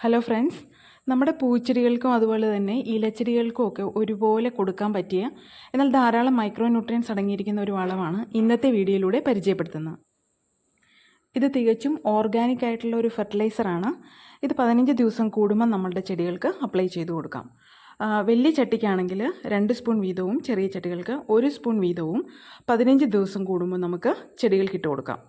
Hello friends നമ്മുടെ പൂച്ചെടികൾക്കും അതുപോലെ തന്നെ ഇലച്ചെടികൾക്കും ഒക്കെ ഒരുപോലെ കൊടുക്കാൻ പറ്റിയ എന്നാൽ ധാരാളം മൈക്രോ ന്യൂട്രിയൻസ് അടങ്ങിയിരിക്കുന്ന ഒരു വളമാണ് ഇന്നത്തെ വീഡിയോയിലൂടെ പരിചയപ്പെടുത്തുന്നത്. ഇത് തികച്ചും ഓർഗാനിക് ആയിട്ടുള്ള ഒരു ഫെർട്ടിലൈസറാണ് ഇത് പതിനഞ്ച് ദിവസം കൂടുമ്പോൾ നമ്മളുടെ ചെടികൾക്ക് അപ്ലൈ ചെയ്ത് കൊടുക്കാം. വലിയ ചട്ടിക്കാണെങ്കിൽ രണ്ട് സ്പൂൺ വീതവും ചെറിയ ചട്ടികൾക്ക് ഒരു സ്പൂൺ വീതവും പതിനഞ്ച് ദിവസം കൂടുമ്പോൾ നമുക്ക് ചെടികൾക്ക് ഇട്ട് കൊടുക്കാം.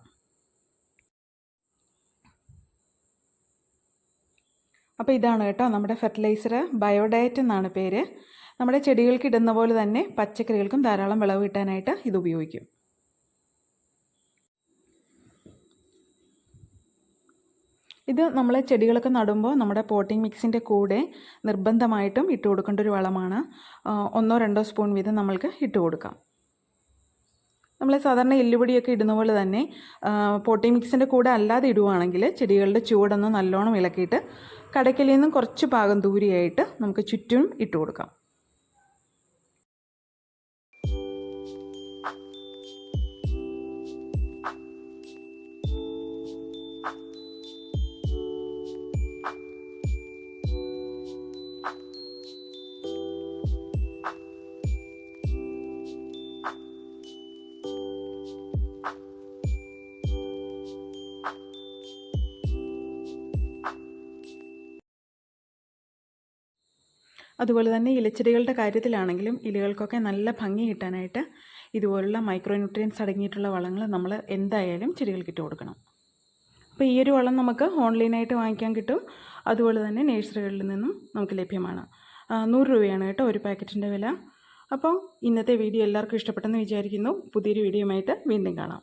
അപ്പോൾ ഇതാണ് കേട്ടോ നമ്മുടെ ഫെർട്ടിലൈസർ ബയോഡയറ്റ് എന്നാണ് പേര്. നമ്മുടെ ചെടികൾക്ക് ഇടുന്ന പോലെ തന്നെ പച്ചക്കറികൾക്കും ധാരാളം വിളവ് കിട്ടാനായിട്ട് ഇത് ഉപയോഗിക്കും. ഇത് നമ്മൾ ചെടികളൊക്കെ നടുമ്പോൾ നമ്മുടെ പോട്ടിംഗ് മിക്സിന്റെ കൂടെ നിർബന്ധമായിട്ടും ഇട്ട് കൊടുക്കേണ്ട ഒരു വളമാണ്. ഒന്നോ രണ്ടോ സ്പൂൺ വീതം നമ്മൾക്ക് ഇട്ട് കൊടുക്കാം നമ്മൾ സാധാരണ എല്ലുപൊടിയൊക്കെ ഇടുന്ന പോലെ തന്നെ പോട്ടി മിക്സിന്റെ കൂടെ അല്ലാതെ ഇടുവാണെങ്കിൽ ചെടികളുടെ ചുവടൊന്ന് നല്ലോണം ഇളക്കിയിട്ട് കടയ്ക്കലിൽ നിന്നും കുറച്ച് ഭാഗം ദൂരെയായിട്ട് നമുക്ക് ചുറ്റും ഇട്ട് കൊടുക്കാം അതുപോലെ തന്നെ ഇലച്ചെടികളുടെ കാര്യത്തിലാണെങ്കിലും ഇലകൾക്കൊക്കെ നല്ല ഭംഗി കിട്ടാനായിട്ട് ഇതുപോലുള്ള മൈക്രോ ന്യൂട്രിയൻസ് അടങ്ങിയിട്ടുള്ള വളങ്ങൾ നമ്മൾ എന്തായാലും ചെടികൾക്ക് ഇട്ട് കൊടുക്കണം. അപ്പോൾ ഈ ഒരു വളം നമുക്ക് ഓൺലൈനായിട്ട് വാങ്ങിക്കാൻ കിട്ടും. അതുപോലെ തന്നെ നേഴ്സറികളിൽ നിന്നും നമുക്ക് ലഭ്യമാണ്. നൂറ് രൂപയാണ് കേട്ടോ ഒരു പാക്കറ്റിന്റെ വില. അപ്പോൾ ഇന്നത്തെ വീഡിയോ എല്ലാവർക്കും ഇഷ്ടപ്പെട്ടെന്ന് വിചാരിക്കുന്നു. പുതിയൊരു വീഡിയോയുമായിട്ട് വീണ്ടും കാണാം.